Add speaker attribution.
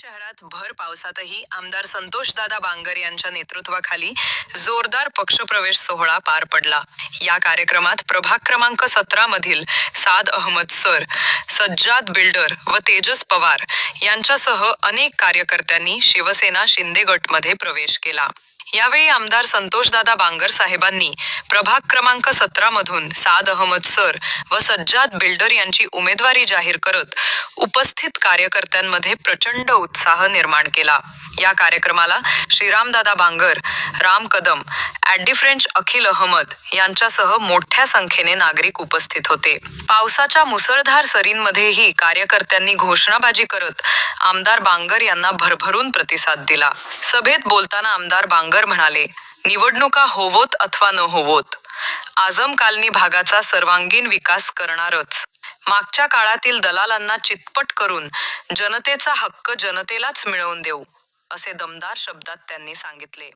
Speaker 1: शहरात भर पावसातही आमदार संतोषदादा बांगर यांच्या नेतृत्वाखाली जोरदार पक्षप्रवेश सोहळा पार पडला. या कार्यक्रमात प्रभाग क्रमांक सतरा मधील साद अहमद सर सज्जाद बिल्डर व तेजस पवार यांच्यासह अनेक कार्यकर्त्यांनी शिवसेना शिंदे गटमध्ये प्रवेश केला. यावेळी आमदार संतोषदादा बांगर साहेबांनी प्रभाग क्रमांक सतरा मधून साद अहमद सर व सज्जाद बिल्डर यांची उमेदवारी जाहीर करत उपस्थित कार्यकर्त्यांमध्ये प्रचंड उत्साह निर्माण केला. या कार्यक्रमाला श्रीरामदादा बांगर राम कदम ॲडी फ्रेंच अखिल अहमद यांच्यासह मोठ्या संख्येने नागरिक उपस्थित होते. पावसाच्या मुसळधार सरींमध्येही कार्यकर्त्यांनी घोषणाबाजी करत आमदार बांगर यांना भरभरून प्रतिसाद दिला. सभेत बोलताना आमदार बांगर म्हणाले निवडणुका होवोत अथवा न होवोत आझम कालनी भागाचा सर्वांगीण विकास करणारच. मागच्या काळातील दलालांना चितपट करून जनतेचा हक्क जनतेलाच मिळवून देऊ. असे दमदार शब्दात त्यांनी सांगितले.